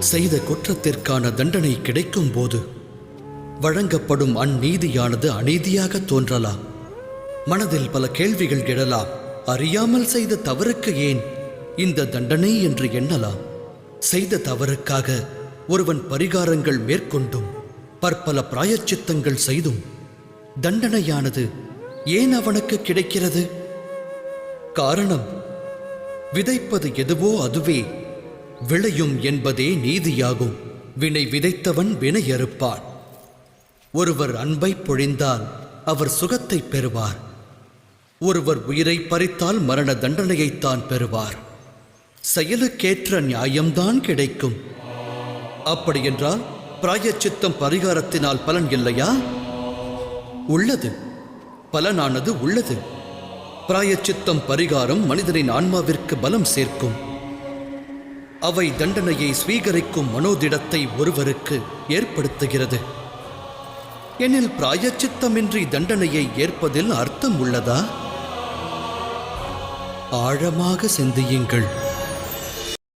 செய்த குற்றத்திற்கான தண்டனை கிடைக்கும் போது வழங்கப்படும் அந்நீதியானது அநீதியாக தோன்றலாம் மனதில் பல கேள்விகள் எழலாம் அறியாமல் செய்த தவறுக்கு ஏன் இந்த தண்டனை என்று எண்ணலாம் செய்த தவறுக்காக ஒருவன் பரிகாரங்கள் மேற்கொண்டும் பற்பல பிராயச்சித்தங்கள் செய்தும் தண்டனையானது ஏன் அவனுக்கு கிடைக்கிறது? காரணம் விதைப்பது எதுவோ அதுவே விளையும் என்பதே நீதியாகும். வினை விதைத்தவன் வினையறுப்பான் ஒருவர் அன்பை பொழிந்தால் அவர் சுகத்தை பெறுவார். ஒருவர் உயிரை பறித்தால் மரண தண்டனையைத்தான் பெறுவார். செயலுக்கேற்ற நியாயம்தான் கிடைக்கும். அப்படியென்றால் பிராயச்சித்தம் பரிகாரத்தினால் பலன் இல்லையா? உள்ளது. பலனானது உள்ளது. பிராயச்சித்தம் பரிகாரம் மனிதனின் ஆன்மாவிற்கு பலம் சேர்க்கும். அவை தண்டனையை ஸ்வீகரிக்கும் மனோதிடத்தை ஒருவருக்கு ஏற்படுத்துகிறது. எனில் பிராயச்சித்தமின்றி தண்டனையை ஏற்பதில் அர்த்தம் உள்ளதா? ஆழமாக சிந்தியுங்கள்.